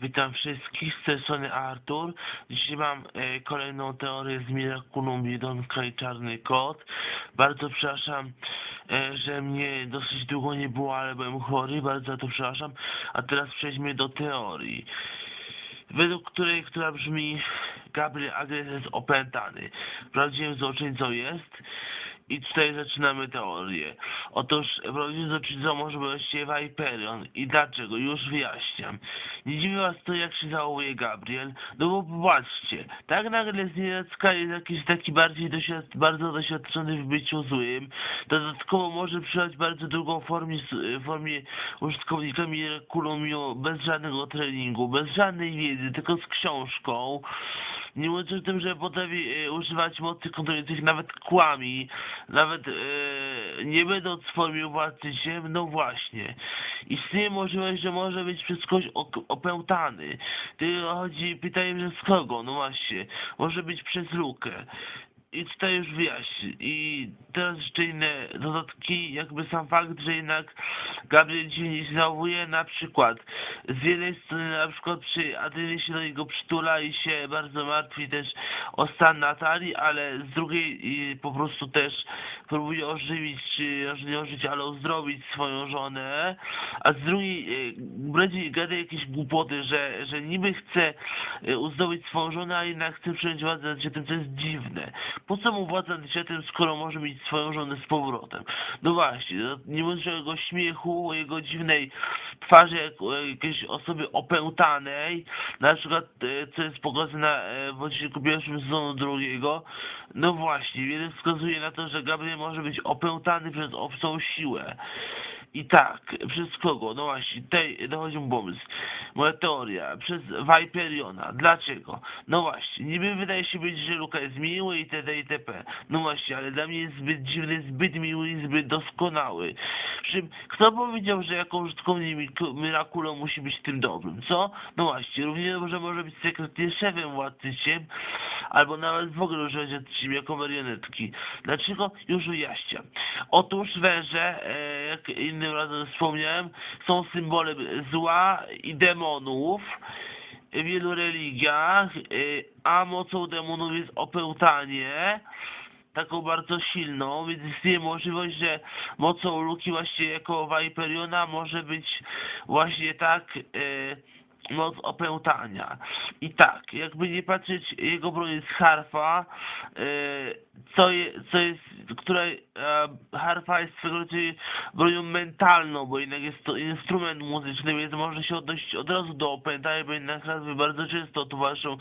Witam wszystkich, z tej strony Artur. Dzisiaj mam e, kolejną teorię z Miraculum Bidonka i Czarny Kot. Bardzo przepraszam, e, że mnie dosyć długo nie było, ale byłem chory, bardzo za to przepraszam. A teraz przejdźmy do teorii. Według której, która brzmi Gabriel Agres jest opętany. Prawdziwym złoczyńcą jest i tutaj zaczynamy teorię. Otóż prawdziwym złoczyńcą może być właściwie Viperion. I dlaczego? Już wyjaśniam. Nie dziwi was to, jak się zachowuje Gabriel? No bo popatrzcie, tak nagle z nienacka jest jakiś taki bardziej doświad bardzo doświadczony w byciu złym. Dodatkowo może przyjąć bardzo drugą formie, formie użytkownika Miraculum bez żadnego treningu, bez żadnej wiedzy, tylko z książką. Nie mówiąc o tym, że potrafi e, używać mocy kontrolujących nawet kłami, nawet e, nie będąc w formie no właśnie. Istnieje możliwość, że może być przez kogoś opętany. Tylko chodzi, pytanie, że z kogo? No właśnie. Może być przez lukę. I tutaj już wyjaśnię. I teraz jeszcze inne dodatki, jakby sam fakt, że jednak Gabriel dziwnie się zachowuje, na przykład z jednej strony na przykład przy Adrianie się do niego przytula i się bardzo martwi też o stan Natalii, ale z drugiej po prostu też próbuje ożywić, czy nie ożywić, ale uzdrowić swoją żonę, a z drugiej e, bardziej gada jakieś głupoty, że, że niby chce e, uzdrowić swoją żonę, a jednak chce przejąć władzę nad światem, to jest dziwne. Po co mu władza światem, skoro może mieć swoją żonę z powrotem? No właśnie, no, nie o jego śmiechu, o jego dziwnej twarzy, jak jakiejś osoby opętanej, na przykład, e, co jest pokazane e, w odcinku pierwszym sezonu drugiego, no właśnie, wiele wskazuje na to, że Gabriel może być opętany przez obcą siłę. I tak, przez kogo? No właśnie, tutaj dochodzi mi pomysł. Moja teoria, przez Viperiona. Dlaczego? No właśnie, niby wydaje się być, że Luka jest miły itd. itp. No właśnie, ale dla mnie jest zbyt dziwny, zbyt miły i zbyt doskonały. Przy czym, kto powiedział, że jako użytkownik Miraculo musi być tym dobrym, co? No właśnie, równie dobrze może być sekretnie szefem władcyciem, albo nawet w ogóle używać siebie jako marionetki. Dlaczego? Już wyjaśniam. Otóż węże, e, jak innym razem wspomniałem, są symbolem zła i demonów w wielu religiach, e, a mocą demonów jest opętanie, taką bardzo silną, więc istnieje możliwość, że mocą Luki właśnie jako Viperiona może być właśnie tak e, moc opętania. I tak, jakby nie patrzeć, jego broń jest harfa, e, co, co jest, która e, harfa jest swego rodzaju bronią mentalną, bo jednak jest to instrument muzyczny, więc może się odnosić od razu do opętania, bo jednak nazwy bardzo często towarzyszą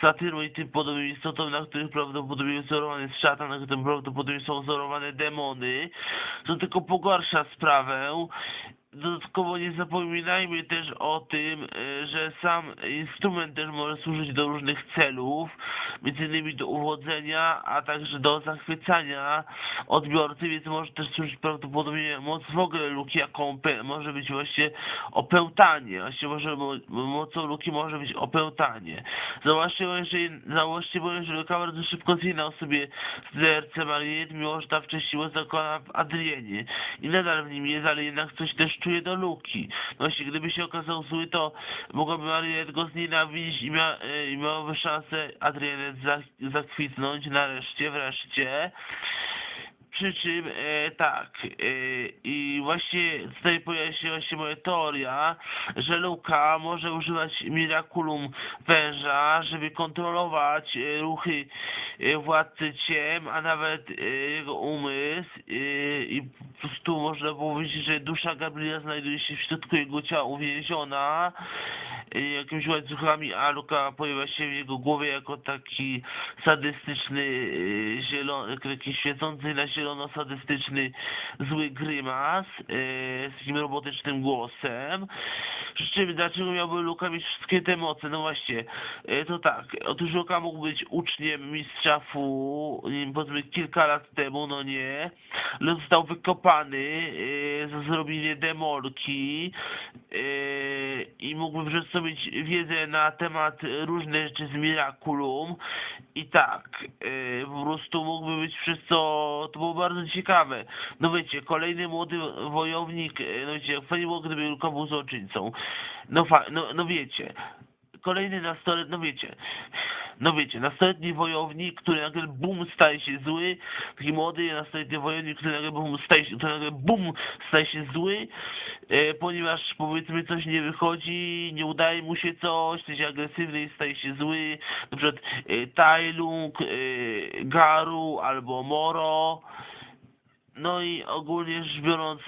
satyrą i tym podobnym istotom, na których prawdopodobnie wzorowany jest szatan, na którym prawdopodobnie są wzorowane demony, co tylko pogarsza sprawę. Dodatkowo nie zapominajmy też o tym, e, że sam instrument też może służyć do różnych celów, między innymi do uwodzenia, a także do zachwycania odbiorcy, więc może też służyć prawdopodobnie moc w ogóle luki, jaką może być właśnie opętanie. Właśnie może mo- mocą luki może być opętanie. Zobaczcie, bowiem, że, zobaczcie bowiem, że luka bardzo szybko zginął sobie DRC Mariet, mimo że ta wcześniej była zakona w Adrienie. I nadal w nim jest, ale jednak coś też czuje do luki. No Właśnie, gdyby się okazał zły, to mogłaby Mariet go znienawidzić i, mia, e, i miałaby szansę Adrianet za- zakwitnąć nareszcie, wreszcie. Przy czym e, tak, e, i właśnie tutaj pojawia się właśnie moja teoria, że Luka może używać Miraculum węża, żeby kontrolować e, ruchy e, władcy ciem, a nawet e, jego umysł e, i po prostu można powiedzieć, że dusza Gabriela znajduje się w środku jego ciała uwięziona e, jakimiś łańcuchami, a Luka pojawia się w jego głowie jako taki sadystyczny, e, zielony, świecący na sadystyczny zły grymas e, z takim robotycznym głosem. Czym dlaczego miałby Luka mieć wszystkie te moce? No właśnie, e, to tak, otóż Luka mógł być uczniem mistrza Fu, powiedzmy kilka lat temu, no nie, ale został wykopany e, za zrobienie demolki e, i mógłby przez to mieć wiedzę na temat różnych rzeczy z Miraculum i tak, e, po prostu mógłby być przez to, to bardzo ciekawe. No wiecie, kolejny młody wojownik, e, no wiecie, fajnie było, gdyby Luka był złoczyńcą. No, fa- no, no wiecie, kolejny nastoletni, no wiecie, no wiecie, nastoletni wojownik, który nagle bum staje się zły, taki młody nastoletni wojownik, który nagle bum staje się, który nagle bum staje się zły, e, ponieważ powiedzmy coś nie wychodzi, nie udaje mu się coś, staje się agresywny i staje się zły, na przykład e, Tai Lung, e, Garu albo Moro, no i ogólnie rzecz biorąc,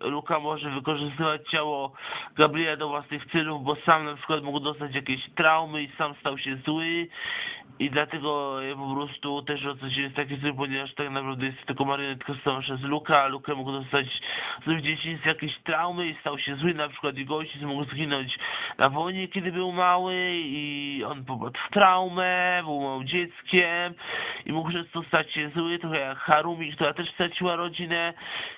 e, Luka może wykorzystywać ciało Gabriela do własnych celów, bo sam na przykład mógł dostać jakieś traumy i sam stał się zły. I dlatego po prostu też o coś jest taki zły, ponieważ tak naprawdę jest tylko marionetka stała przez Luka, a Luka mógł dostać w dzieciństwie jakieś traumy i stał się zły, na przykład jego ojciec mógł zginąć na wojnie, kiedy był mały i on popadł w traumę, był małym dzieckiem i mógł przez to stać się zły, trochę jak Harumi, która też straciła rodzinę,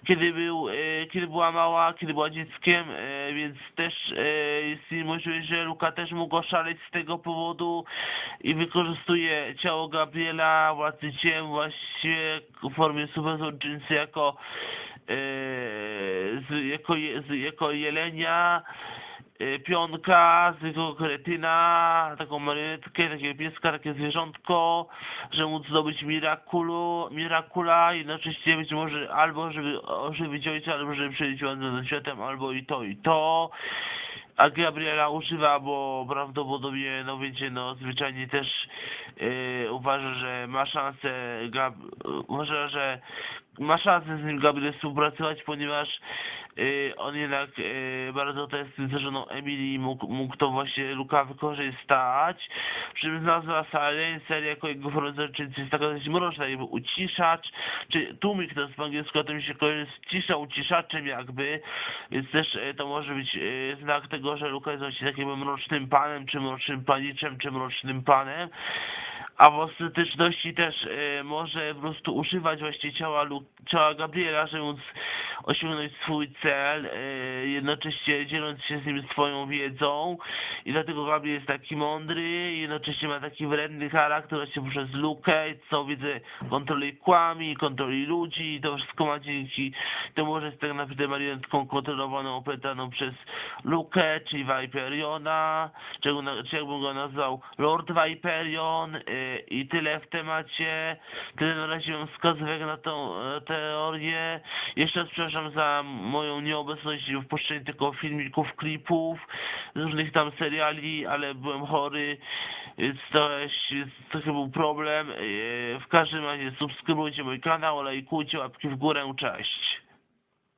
kiedy był, e, kiedy była mała, kiedy była dzieckiem, e, więc też e, jest możliwość, że Luka też mógł oszaleć z tego powodu i wykorzystuje ciało Gabriela, władcy ciem właściwie w formie Super jako jako, jako jelenia, pionka, z jego kretyna, taką marionetkę, takiego pieska, takie zwierzątko, żeby móc zdobyć Mirakulu, Mirakula, jednocześnie być może albo żeby ożywić ojca, albo żeby przejść nad światem, albo i to, i to. A Gabriela używa, bo prawdopodobnie, no wiecie, no zwyczajnie też yy, uważa, że ma szansę, Gab, uważa, że ma szansę z nim Gabriel współpracować, ponieważ on jednak yy, bardzo tęskni za żoną Emily i mógł, mógł to właśnie Luka wykorzystać. Przy czym nazwa Silencer jako jego rodzajczycy jest taka dość mroczna, jakby uciszacz, czy tłumik to jest po angielsku, a to mi się kojarzy z cisza, uciszaczem jakby, więc też yy, to może być znak tego, że Luka jest właśnie takim mrocznym panem, czy mrocznym paniczem, czy mrocznym panem a w ostateczności też może po prostu używać właśnie ciała, ciała Gabriela, żeby móc osiągnąć swój cel, e, jednocześnie dzieląc się z nim swoją wiedzą i dlatego Gabriel jest taki mądry, jednocześnie ma taki wredny charakter właśnie przez Lukę, całą wiedzę kontroli kłami, kontroli ludzi i to wszystko ma dzięki temu, że jest tak naprawdę marionetką kontrolowaną, opętaną przez Lukę, czyli Viperiona, czy, jak go- czy jakbym go nazwał Lord Viperion y, i tyle w temacie, tyle na razie mam wskazówek na tą e, teorię. Jeszcze raz przepraszam za moją nieobecność w puszczeniu tylko filmików, klipów, różnych tam seriali, ale byłem chory, to jest trochę był problem. Y, W każdym razie subskrybujcie mój kanał, lajkujcie, łapki w górę, cześć.